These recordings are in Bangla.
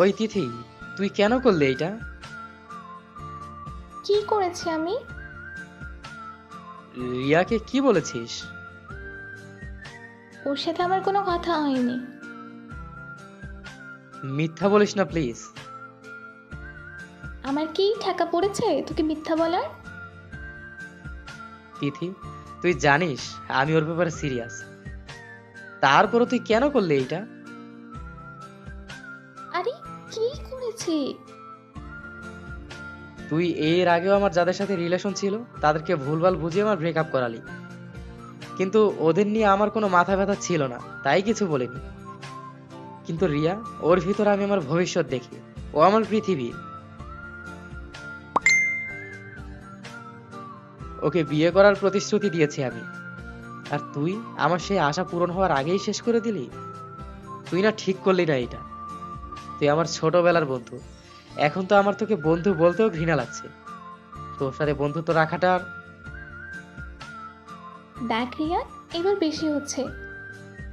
ওই তিথি তুই কেন করলি এটা কি করেছি আমি? রিয়াকে কি বলেছিস? ওর সাথে আমার কোনো কথা হয়নি। মিথ্যা বলিস না প্লিজ। আমার কি ঠেকা পড়েছে তোকে মিথ্যা বলার? তিথি তুই জানিস আমি ওর ব্যাপারে সিরিয়াস। তারপরও তুই কেন করলি এটা আরে, কি করেছি? তুই এর আগেও আমার যাদের সাথে রিলেশন ছিল, তাদেরকে ভুলভাল বুঝিয়ে আমার ব্রেকআপ করালি। কিন্তু ওদের নিয়ে আমার কোনো মাথা ব্যথা ছিল না, তাই কিছু বলিনি। কিন্তু রিয়া, ওর ভিতর আমি আমার ভবিষ্যৎ দেখি। ও আমার পৃথিবী। ওকে বিয়ে করার প্রতিশ্রুতি দিয়েছি আমি। আর তুই আমার সেই আশা পূরণ হওয়ার আগেই শেষ করে দিলি? তুই না ঠিক করলি না এটা। তুই আমার ছোটবেলার বন্ধু। এখন তো আমার তোকে বন্ধু বলতেও ঘৃণা লাগছে। তোর সাথে বন্ধুত্ব রাখাটা আর দেখ রিয়া এবার বেশি হচ্ছে।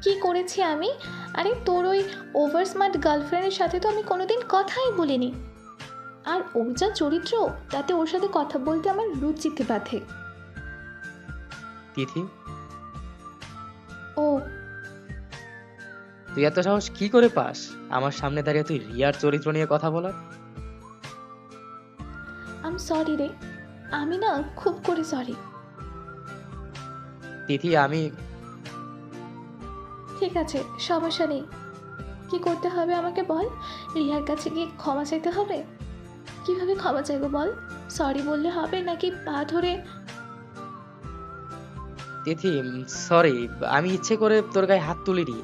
কি করেছি আমি? আরে তোর ওই ওভার স্মার্ট গার্লফ্রেন্ডের সাথে তো আমি কোনোদিন কথাই বলিনি। আর ওর যা চরিত্র তাতে ওর সাথে কথা বলতে আমার রুচিতে বাধে। তিথি? ও তুই এত সাহস কি করে পাস? আমার সামনে দাঁড়িয়ে তুই রিয়ার চরিত্র নিয়ে কথা বলার? আম সরি রে। আমি না খুব করে সরি তিথি আমি ঠিক আছে সমস্যা নেই। কি করতে হবে আমাকে বল? রিয়ার কাছে গিয়ে ক্ষমা চাইতে হবে? কীভাবে ক্ষমা চাইব বল? সরি বললে হবে নাকি পা ধরে? তিথি সরি আমি ইচ্ছে করে তোর গায়ে হাত তুলিনি।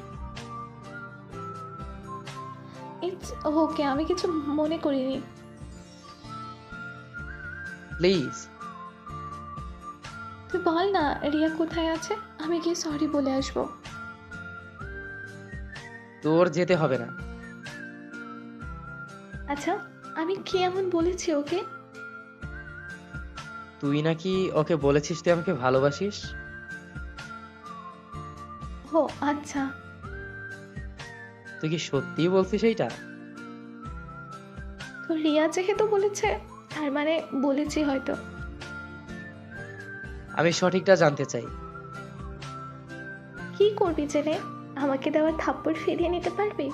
ওকে আমি কিছু মনে করিনি। প্লিজ। তুই বল না রিয়া কোথায় আছে? আমি গিয়ে সরি বলে আসব। তোর যেতে হবে না। আচ্ছা আমি কি এমন বলেছি ওকে? তুই নাকি ওকে বলেছিস তুই আমাকে ভালোবাসিস? ও আচ্ছা। তুই কি সত্যিই বলছিস এইটা? রিয়া যেহেতু বলেছে তার মানে বলেছি হয়তো। আমি সঠিকটা জানতে চাই। কি করবি জেনে? আমাকে দেওয়া থাপ্পড় ফিরিয়ে নিতে পারবি?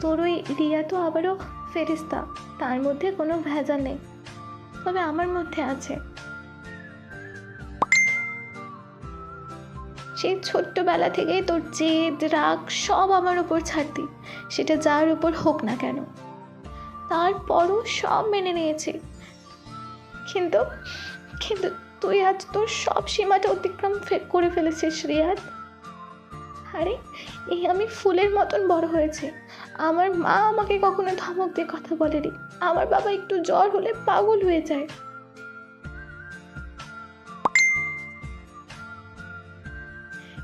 তোর ওই রিয়া তো আবারও ফেরিস্তা তার মধ্যে কোনো ভেজাল নেই। তবে আমার মধ্যে আছে। সেই ছোট্টবেলা থেকে তোর জেদ রাগ সব আমার ওপর ছাড়তি। সেটা যার উপর হোক না কেন। তারপরও সব মেনে নিয়েছি। কিন্তু কিন্তু তুই আজ তোর সব সীমাটা অতিক্রম করে ফেলেছিস, রিয়াদ। আরে, এই আমি ফুলের মতন বড় হয়েছে। আমার মা আমাকে কখনো ধমক দিয়ে কথা বলেনি। আমার বাবা একটু জ্বর হলে পাগল হয়ে যায়।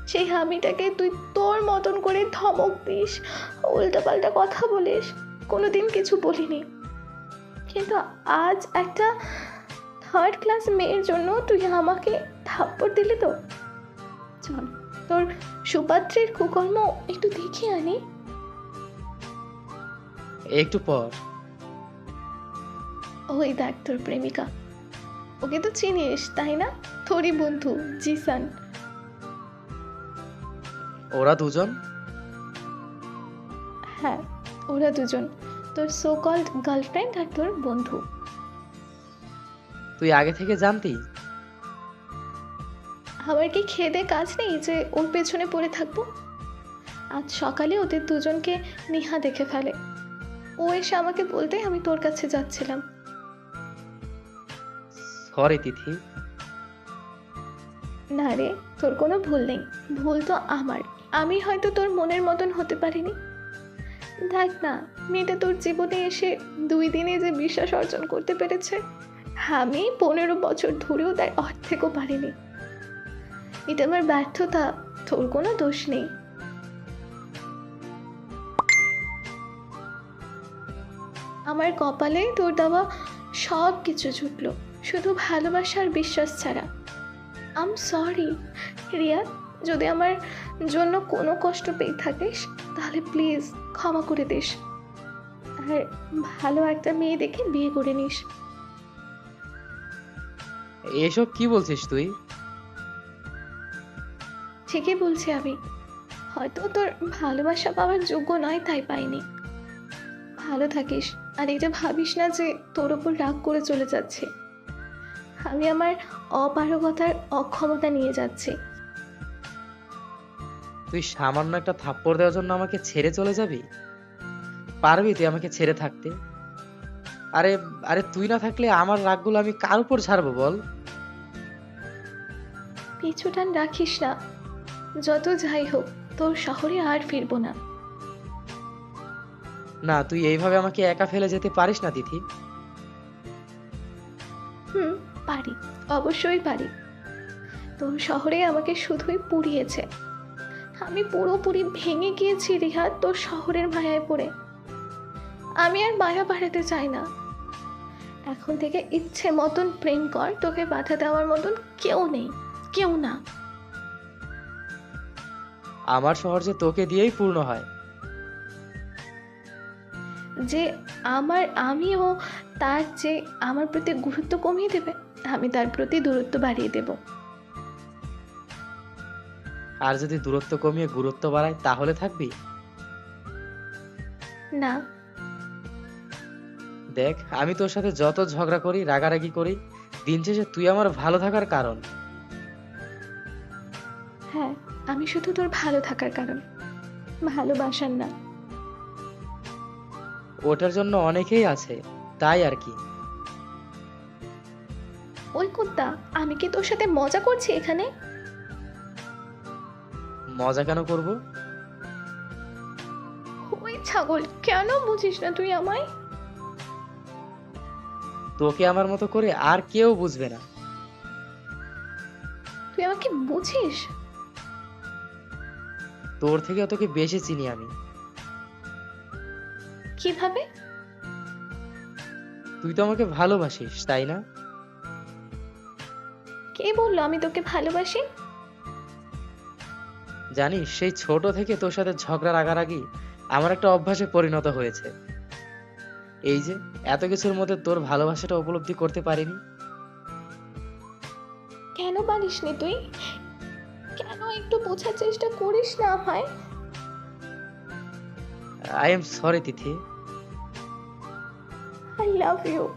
সেই হামিটাকে তুই তোর মতন করে ধমক দিস, উল্টাপাল্টা কথা বলিস। কোনোদিন কিছু বলিনি। কিন্তু আজ একটা থার্ড ক্লাস মেয়ের জন্য তুই আমাকে থাপ্পড় দিলি তো। চল তোর সুপাত্রের কুকর্ম একটু দেখে আনি। একটু পর। ওই দেখ তোর প্রেমিকা। ওকে তো চিনিস তাই না? তোরই বন্ধু জিসান। ওরা দুজন? হ্যাঁ। ওরা দুজন তোর সো কল্ড গার্লফ্রেন্ড আর তোর বন্ধু। তুই আগে থেকে জানতি? আমার কি খেদে কাজ নেই যে ওর পেছনে পড়ে থাকব? আজ সকালে ওদের দুজনকে নিহা দেখে ফেলে। ও এসে আমাকে বলতে আমি তোর কাছে যাচ্ছিলাম। সরি তিথি। না রে তোর কোনো ভুল নেই। ভুল তো আমার। আমি হয়তো তোর মনের মতন হতে পারিনি। দেখ না, মেয়েটা তোর জীবনে এসে দুই দিনে যে বিশ্বাস অর্জন করতে পেরেছে, আমি পনেরো বছর ধরেও তার অর্ধেকও পারিনি। এটা আমার ব্যর্থতা, তোর কোনো দোষ নেই। আমার কপালে তোর দেওয়া সব কিছু জুটলো, শুধু ভালোবাসা আর বিশ্বাস ছাড়া। I'm sorry Riya. যদি আমার জন্য কোনো কষ্ট পেয়ে থাকিস তাহলে প্লিজ ক্ষমা করে দিস। আর ভালো একটা মেয়ে দেখে বিয়ে করে নিস। এসব কি বলছিস তুই? ঠিকই বলছি আমি। হয়তো তোর ভালোবাসা পাওয়ার যোগ্য নয় তাই পাইনি। ভালো থাকিস। আর এটা ভাবিস না যে তোর ওপর রাগ করে চলে যাচ্ছে। আমি আমার অপারগতার অক্ষমতা নিয়ে যাচ্ছি। তুই সামান্য একটা থাপ্পড় দেওয়ার জন্য আমাকে ছেড়ে চলে যাবি? পারবি তুই আমাকে ছেড়ে থাকতে? আরে আরে তুই না থাকলে আমার রাগগুলো আমি কার উপর ছাড়বো বল? পিছুটান রাখিস না। যত যাই হোক তোর শহরে আর ফিরবো না। না তুই এইভাবে আমাকে একা ফেলে যেতে পারিস না তিথি। হুম পারি। অবশ্যই পারি। তোর শহরে আমাকে শুধুই পুড়িয়েছে। আমি পুরোপুরি ভেঙে গিয়েছি রিহাত তোর শহরের মায়ায় পড়ে। আমি আর মায়া বাড়াতে চাই না। এখন থেকে ইচ্ছে মতন প্রেম কর তোকে বাধা দেওয়ার মতন কেউ নেই কেউ না। আমার শহর যে তোকে দিয়েই পূর্ণ হয়। যে আমার আমিও তার যে আমার প্রতি গুরুত্ব কমিয়ে দেবে আমি তার প্রতি দূরত্ব বাড়িয়ে দেব। আর যদি দূরত্ব কমিয়ে গুরুত্ব বাড়ায় তাহলে থাকবি? না। দেখ আমি তোর সাথে যত ঝগড়া করি রাগারাগি করি দিন শেষে তুই আমার ভালো থাকার কারণ। হ্যাঁ আমি শুধু তোর ভালো থাকার কারণ। ভালোবাসার না। ওটার জন্য অনেকেই আছে তাই আর কি। ওই কুত্তা আমি কি তোর সাথে মজা করছি এখানে? মজা কেন করব? ওই ছাগল কেন বুঝিস না তুই আমায়? তোকে আমার মতো করে আর কেউ বুঝবে না। তুই আমাকে বুঝিস? তোর থেকে তোকে বেশি চিনি আমি। কীভাবে? তুই তো আমাকে ভালোবাসিস তাই না? কে বলল আমি তোকে ভালোবাসি? জানিস সেই ছোট থেকে তোর সাথে ঝগড়া রাগারাগি আমার একটা অভ্যাসে পরিণত হয়েছে। এই যে এত কিছুর মধ্যে তোর ভালোবাসাটা উপলব্ধি করতে পারিনি? কেন পারিসনি তুই? কেন একটু বোঝার চেষ্টা করিস না আমায়? I am sorry Tithi. I love you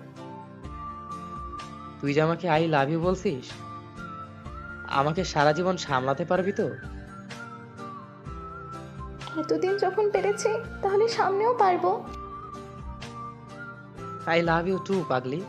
তুই যে আমাকে আই লাভ ইউ বলছিস আমাকে সারা জীবন সামলাতে পারবি তো? এতদিন যখন পেরেছি তাহলে সামনেও পারব। আই লাভ ইউ টু পাগলি।